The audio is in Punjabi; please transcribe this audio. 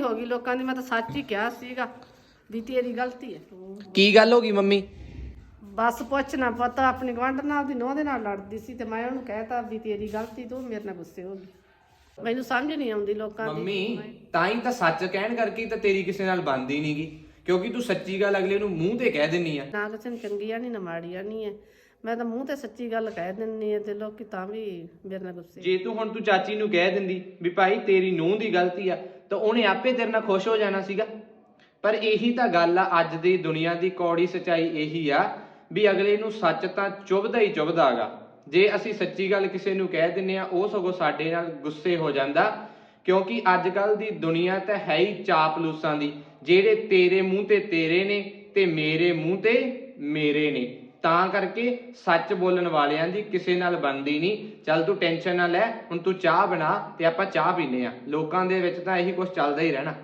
ਹੋ ਗਈ ਲੋਕਾਂ ਦੀ ਮੈਂ ਤਾਂ ਸੱਚ ਹੀ ਕਿਹਾ ਸੀਗਾ ਵੀ ਤੇਰੀ ਗਲਤੀ ਹੈ। ਕੀ ਗੱਲ ਹੋ ਗਈ ਮੰਮੀ? ਬਸ ਪੁੱਛ ਨਾ ਪਤਾ ਆਪਣੀ ਗਵੰਡ ਨਾਲ ਦੀ ਨੋਹ ਦੇ ਨਾਲ ਲੜਦੀ ਸੀ ਤੇ ਮੈਂ ਉਹਨੂੰ ਕਹਿਤਾ ਵੀ ਤੇਰੀ ਗਲਤੀ ਤੂੰ ਮੇਰੇ ਨਾਲ ਗੁੱਸੇ ਹੋ ਗਈ। ਮੈਨੂੰ ਸਮਝ ਨਹੀਂ ਆਉਂਦੀ ਲੋਕਾਂ ਦੀ। ਮੰਮੀ ਤਾਂ ਹੀ ਤਾਂ ਸੱਚ ਕਹਿਣ ਕਰਕੇ ਤਾਂ ਤੇਰੀ ਕਿਸੇ ਨਾਲ ਬਣਦੀ ਨਹੀਂਗੀ ਕਿਉਂਕਿ ਤੂੰ ਸੱਚੀ ਗੱਲ ਅਗਲੇ ਨੂੰ ਮੂੰਹ ਤੇ ਕਹਿ ਦਿੰਨੀ ਆ। ਨਾ ਕਿਸੇ ਨੂੰ ਚੰਗੀਆਂ ਨਹੀਂ ਨਾ ਮਾੜੀਆਂ ਨਹੀਂ ਹੈ ਮੈਂ ਤਾਂ ਮੂੰਹ ਤੇ ਸੱਚੀ ਗੱਲ ਕਹਿ ਦਿੰਨੀ ਹੈ ਤੇ ਲੋਕੀ ਤਾਂ ਵੀ ਮੇਰੇ ਨਾਲ ਗੁੱਸੇ ਜੇ ਤੂੰ ਹੁਣ ਤੂੰ ਚਾਚੀ ਨੂੰ ਕਹਿ ਦਿੰਦੀ ਵੀ ਭਾਈ ਤੇਰੀ ਨੂੰਹ ਦੀ ਗਲਤੀ ਆ ਤਾਂ ਉਹਨੇ ਆਪੇ ਤੇਰੇ ਨਾਲ ਖੁਸ਼ ਹੋ ਜਾਣਾ ਸੀਗਾ। ਪਰ ਇਹੀ ਤਾਂ ਗੱਲ ਆ, ਅੱਜ ਦੀ ਦੁਨੀਆ ਦੀ ਕੌੜੀ ਸਚਾਈ ਇਹੀ ਆ ਵੀ ਅਗਲੇ ਨੂੰ ਸੱਚ ਤਾਂ ਚੁਭਦਾ ਹੀ ਚੁਭਦਾਗਾ ਜੇ ਅਸੀਂ ਸੱਚੀ ਗੱਲ ਕਿਸੇ ਨੂੰ ਕਹਿ ਦਿੰਨੇ ਆ, ਉਹ ਸਗੋਂ ਸਾਡੇ ਨਾਲ ਗੁੱਸੇ ਹੋ ਜਾਂਦਾ, ਕਿਉਂਕਿ ਅੱਜ ਕੱਲ ਦੀ ਦੁਨੀਆ ਤਾਂ ਹੈ ਹੀ ਚਾਪਲੂਸਾਂ ਦੀ, ਜਿਹੜੇ ਤੇਰੇ ਮੂੰਹ ਤੇ ਤੇਰੇ ਨੇ ਤੇ ਮੇਰੇ ਮੂੰਹ ਤੇ ਮੇਰੇ ਨੇ। ਤਾਂ ਕਰਕੇ ਸੱਚ ਬੋਲਣ ਵਾਲਿਆਂ ਦੀ ਕਿਸੇ ਨਾਲ ਬਣਦੀ ਨਹੀਂ। ਚੱਲ ਤੂੰ ਟੈਨਸ਼ਨ ਨਾ ਲੈ, ਹੁਣ ਤੂੰ ਚਾਹ ਬਣਾ ਤੇ ਆਪਾਂ ਚਾਹ ਪੀਨੇ ਆ ਲੋਕਾਂ ਦੇ ਵਿੱਚ ਤਾਂ ਇਹੀ ਕੁਝ ਚੱਲਦਾ ਹੀ ਰਹਿਣਾ।